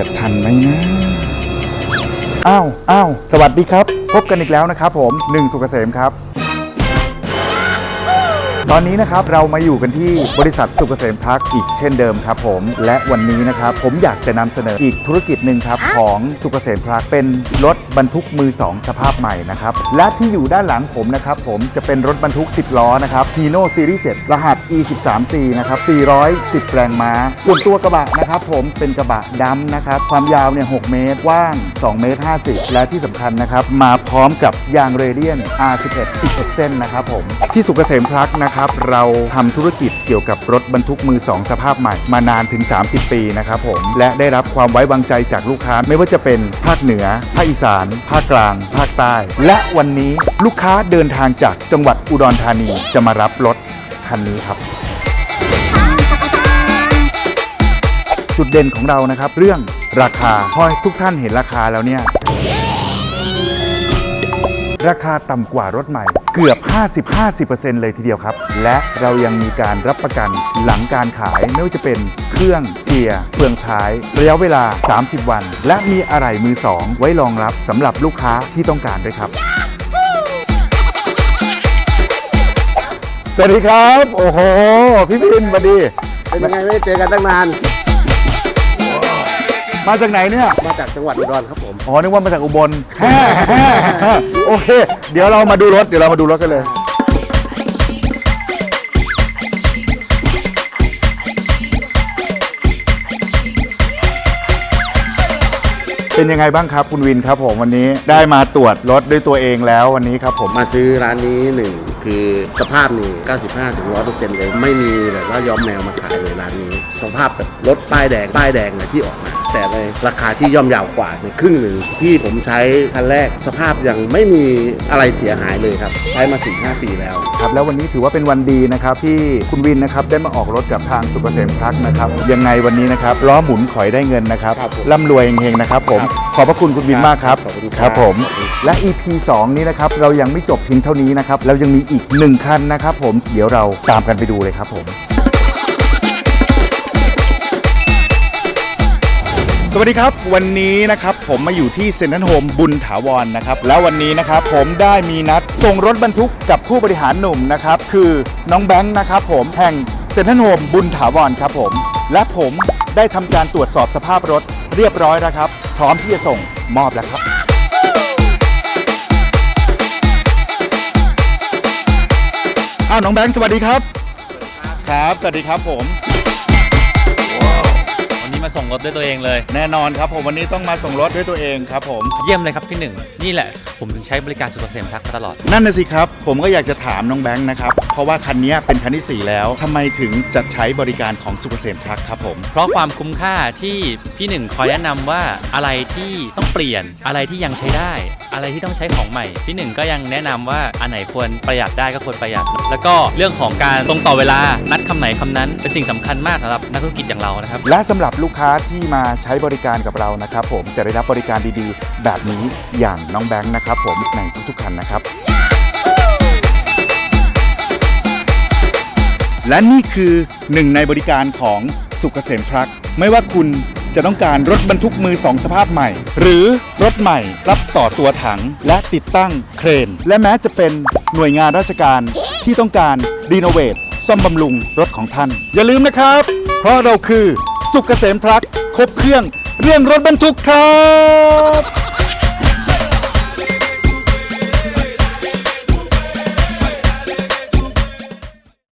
จะทันไหมนะอ้าวอ้าวสวัสดีครับ พบกันอีกแล้วนะครับผมหนึ่งสุกเกษมครับ ตอนนี้นะครับเรามาอยู่กันที่บริษัทสุกเกษมทักอีกเช่นเดิมครับผมและวันนี้นะครับผมอยากจะนำเสนออีกธุรกิจหนึ่งครับของสุกเกษมทักเป็นรถบรรทุกมือ 2 สภาพใหม่นะครับและที่อยู่ด้านหลังผมนะครับผมจะเป็นรถบรรทุก 10 ล้อนะครับ Hino Series 7 รหัส E13C นะครับ410 แรงม้า ส่วนตัวกระบะนะครับผมเป็นกระบะดำนะครับความยาวเนี่ย6เมตรกว้าง2เมตร50 และที่สำคัญนะครับมาพร้อมกับยางเรเดียน R11 11 เส้นนะครับผมที่สุกเกษมทรัคนะครับ เราทำธุรกิจเกี่ยวกับรถบรรทุกมือ 2 สภาพใหม่มานานถึง 30 ปีนะครับผมและได้รับความไว้วางใจจากลูกค้าไม่ว่าจะเป็นภาคเหนือ ภาคอีสาน ภาคกลาง ภาคใต้ และวันนี้ลูกค้าเดินทางจากจังหวัดอุดรธานีจะมารับรถคันนี้ครับ จุดเด่นของเรานะครับ เรื่องราคาพอทุกท่านเห็นราคาแล้วเนี่ยราคาต่ำกว่ารถใหม่เกือบ 50-50%เลยทีเดียวครับ และเรายังมีการรับประกันหลังการขายไม่ว่าจะเป็นเครื่องเกียร์เฟืองท้าย ระยะเวลา 30 วัน และมีอะไหล่มือ 2 ไว้รองรับสำหรับลูกค้าที่ต้องการด้วยครับสวัสดีครับ โอ้โห พี่พินสวัสดี เป็นยังไงไม่ได้เจอกันตั้งนาน มาจากไหนเนี่ย มาจากจังหวัดอุดรครับผม อ๋อ นึกว่ามาจากอุบล โอเค เดี๋ยวเรามาดูรถ เดี๋ยวเรามาดูรถกันเลย เป็นยังไงบ้างครับคุณวินครับผมวันนี้ได้มาตรวจรถด้วยตัวเองแล้ววันนี้ครับผม มาซื้อร้านนี้หนึ่งคือสภาพนี่95ถึง100%เลย ไม่มีแบบว่าย้อมแมวมาขายเลยร้านนี้ สภาพแบบรถป้ายแดงป้ายแดงเลยที่ออกมา แต่ในราคาที่ย่อมเยาวกว่าในครึ่งหนึ่งที่ผมใช้คันแรกสภาพยังไม่มีอะไรเสียหายเลยครับ ใช้มา4 5 ปีแล้วครับแล้ววันนี้ถือว่าเป็นวันดีนะครับที่คุณวินนะครับได้มาออกรถกับทางสุกเกษมทรัคนะครับยังไงวันนี้นะครับล้อหมุนขอยได้เงินนะครับครับผมร่ำรวยเฮงๆนะครับผมครับขอบพระคุณคุณวินมากครับขอบคุณครับครับผมขอบคุณและ EP 2 นี้นะครับเรายังไม่จบเพียงเท่านี้นะครับเรายังมีอีกหนึ่งคันนะครับผมเดี๋ยวเราตามกันไปดูเลยครับผม สวัสดีครับ วันนี้นะครับผมมาอยู่ที่เซ็นทรัลโฮมบุญถาวรนะครับ แล้ววันนี้นะครับผมได้มีนัดส่งรถบรรทุกกับผู้บริหารหนุ่มนะครับ คือน้องแบงค์นะครับผมแห่งเซ็นทรัลโฮมบุญถาวรครับผม และผมได้ทำการตรวจสอบสภาพรถเรียบร้อยแล้วครับ พร้อมที่จะส่งมอบแล้วครับ อ้าวน้องแบงค์สวัสดีครับ ครับ สวัสดีครับผมวันนี้มา ส่งรถด้วยตัวเองเลย แน่นอนครับผมวันนี้ต้องมาส่งรถด้วยตัวเองครับผม เยี่ยมเลยครับพี่หนึ่ง นี่แหละ ผมถึงใช้บริการสุดเกษมทักมาตลอด นั่นน่ะสิครับ ผมก็อยากจะถามน้องแบงค์นะครับ เพราะว่าคันนี้เป็นคันที่ 4 แล้วทำไมถึงจะใช้บริการของสุขเกษมทรัคครับผม เพราะความคุ้มค่าที่พี่หนึ่งคอยแนะนำว่าอะไรที่ต้องเปลี่ยนอะไรที่ยังใช้ได้ อะไรที่ต้องใช้ของใหม่ พี่หนึ่งก็ยังแนะนำว่าอันไหนควรประหยัดได้ก็ควรประหยัด แล้วก็เรื่องของการตรงต่อเวลานัดคำไหนคำนั้น เป็นสิ่งสำคัญมากสำหรับนักธุรกิจอย่างเรานะครับ และสำหรับลูกค้าที่มาใช้บริการกับเรานะครับ ผมจะได้รับบริการดีๆ แบบนี้อย่างน้องแบงค์นะครับ ผมในทุกๆคันนะครับและนี่คือหนึ่งในบริการของสุขเกษมทรัคไม่ว่าคุณ จะต้องการรถบรรทุกมือสองสภาพใหม่ หรือรถใหม่รับต่อตัวถังและติดตั้งเครน และแม้จะเป็นหน่วยงานราชการที่ต้องการรีโนเวทซ่อมบำรุงรถของท่าน อย่าลืมนะครับ เพราะเราคือสุขเกษมทรัคครบเครื่องเรื่องรถบรรทุกครับ